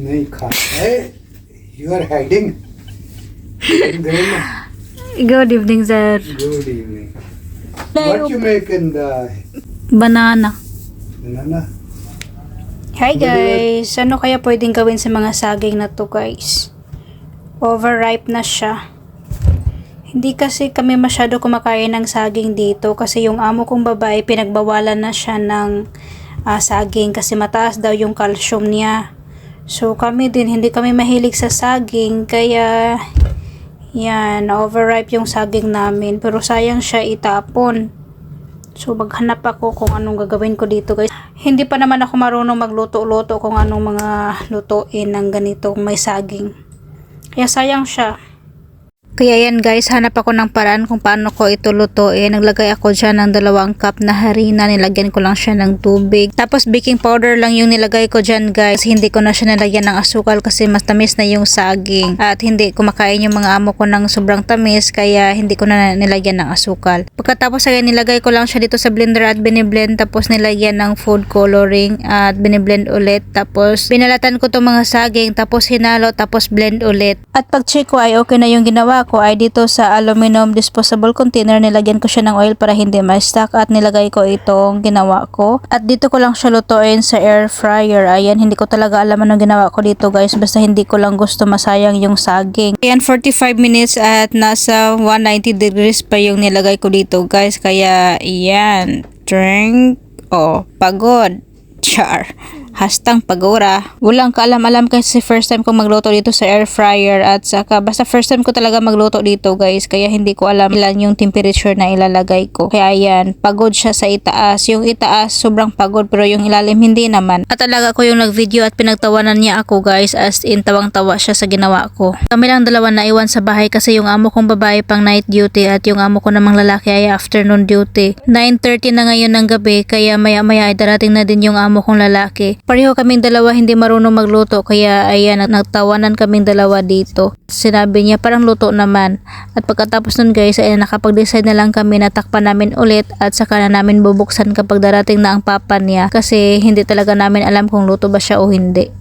नहीं खाता है you are hiding Good evening, sir. Good evening what you make in the Banana. banana Hi guys! Ano kaya pwedeng gawin sa mga saging na to guys? Overripe na siya. Hindi kasi kami masyado kumakain ng saging dito kasi yung amo kong babae pinagbawalan na siya ng ah, saging kasi mataas daw yung calcium niya. So kami din hindi kami mahilig sa saging kaya yan, na-overripe yung saging namin pero sayang siya itapon. So maghanap ako kung anong gagawin ko dito guys. Hindi pa naman ako marunong magluto-luto kung anong mga lutuin ng ganitong may saging. Kaya sayang siya. Kaya yan guys, hanap ako ng paraan kung paano ko ito lutuin. Naglagay ako dyan ng dalawang cup na harina. Nilagyan ko lang siya ng tubig. Tapos baking powder lang yung nilagay ko dyan guys. Hindi ko na siya nilagyan ng asukal kasi mas tamis na yung saging. At hindi kumakain yung mga amo ko ng sobrang tamis kaya hindi ko na nilagyan ng asukal. Pagkatapos ay nilagay ko lang siya dito sa blender at biniblend. Tapos nilagyan ng food coloring at biniblend ulit. Tapos binalatan ko itong mga saging. Tapos hinalo tapos blend ulit. At pag check ko ay okay na yung ginawa ko ay dito sa aluminum disposable container nilagyan ko siya ng oil para hindi ma-stuck at nilagay ko itong ginawa ko. At dito ko lang siya lutuin sa air fryer. Ayan, hindi ko talaga alam anong ginawa ko dito guys. Basta hindi ko lang gusto masayang yung saging. Ayan, 45 minutes at nasa 190 degrees pa yung nilagay ko dito guys. Kaya, ayan, drink. Oh, pagod. Char. Hastang pagora. Walang kaalam-alam kasi first time ko magluto dito sa air fryer at saka basta first time ko talaga magluto dito guys kaya hindi ko alam ilan yung temperature na ilalagay ko. Kaya ayan, pagod siya sa itaas. Yung itaas sobrang pagod pero yung ilalim hindi naman. At talaga ko yung nag-video at pinagtawanan niya ako guys as in tawang-tawa siya sa ginawa ko. Kami lang dalawa na iwan sa bahay kasi yung amo kong babae pang night duty at yung amo ko namang lalaki ay afternoon duty. 9.30 na ngayon ng gabi kaya maya-maya ay darating na din yung amo kong lalaki. Pareho kaming dalawa hindi marunong magluto kaya ayan nagtawanan kaming dalawa dito. Sinabi niya parang luto naman. At pagkatapos nun guys ay nakapag-decide na lang kami na takpan namin ulit at saka na namin bubuksan kapag darating na ang papa niya kasi hindi talaga namin alam kung luto ba siya o hindi.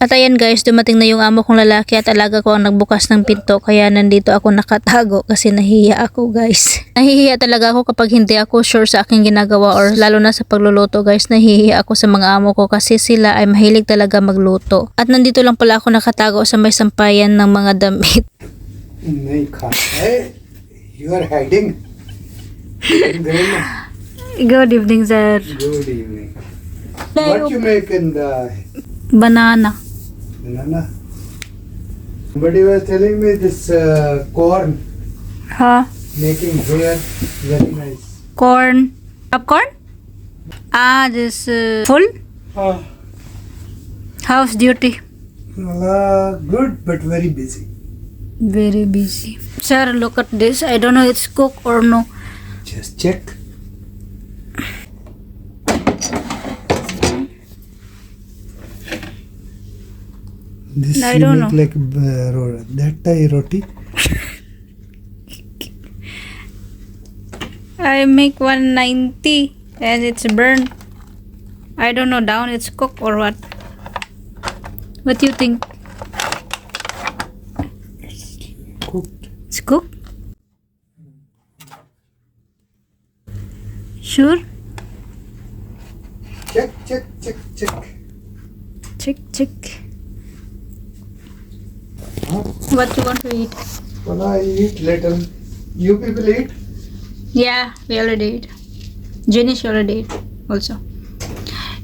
At ayan guys, dumating na yung amo kong lalaki at alaga ko ang nagbukas ng pinto kaya nandito ako nakatago kasi nahihiya ako guys. Nahihiya talaga ako kapag hindi ako sure sa aking ginagawa or lalo na sa pagluluto guys, nahihiya ako sa mga amo ko kasi sila ay mahilig talaga magluto. At nandito lang pala ako nakatago sa may sampayan ng mga damit. May kaya, you are hiding. Good evening, sir. Good evening. What you make in the banana? Banana somebody was telling me this uh, corn making hair very nice Corn. Popcorn? Ah, this uh, full? uh, House duty. uh, good but very busy Very busy. Sir, look at this. I don't know it's cooked or no. just check this I you don't make know. like uh, ro- that Thai roti I make 190 and it's burned. I don't know down it's cooked or what. What do you think? cooked It's cooked? Sure? check check check check Check, check. What you want to eat? Well, I eat little. You people eat? Yeah, we already ate. Jenny already ate also.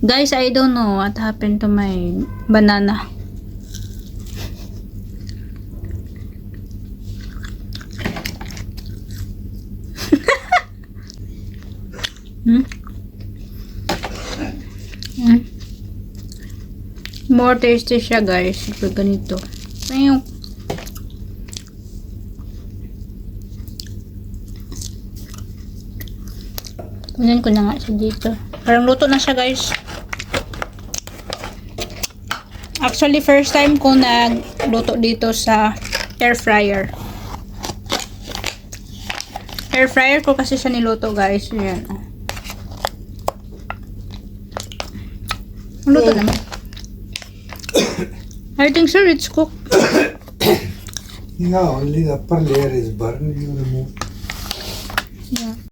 Guys, I don't know what happened to my banana. hmm? Hmm? More tasty siya guys. Pag ganito. Ayun. Kunin ko na nga siya dito. Parang luto na siya guys. Actually, first time ko nagluto dito sa air fryer. Air fryer ko kasi siya niluto guys. Ayan. Ang Luto Oh. naman. I think sir, it's cooked. Yeah, only the upper layer is burned. You remove.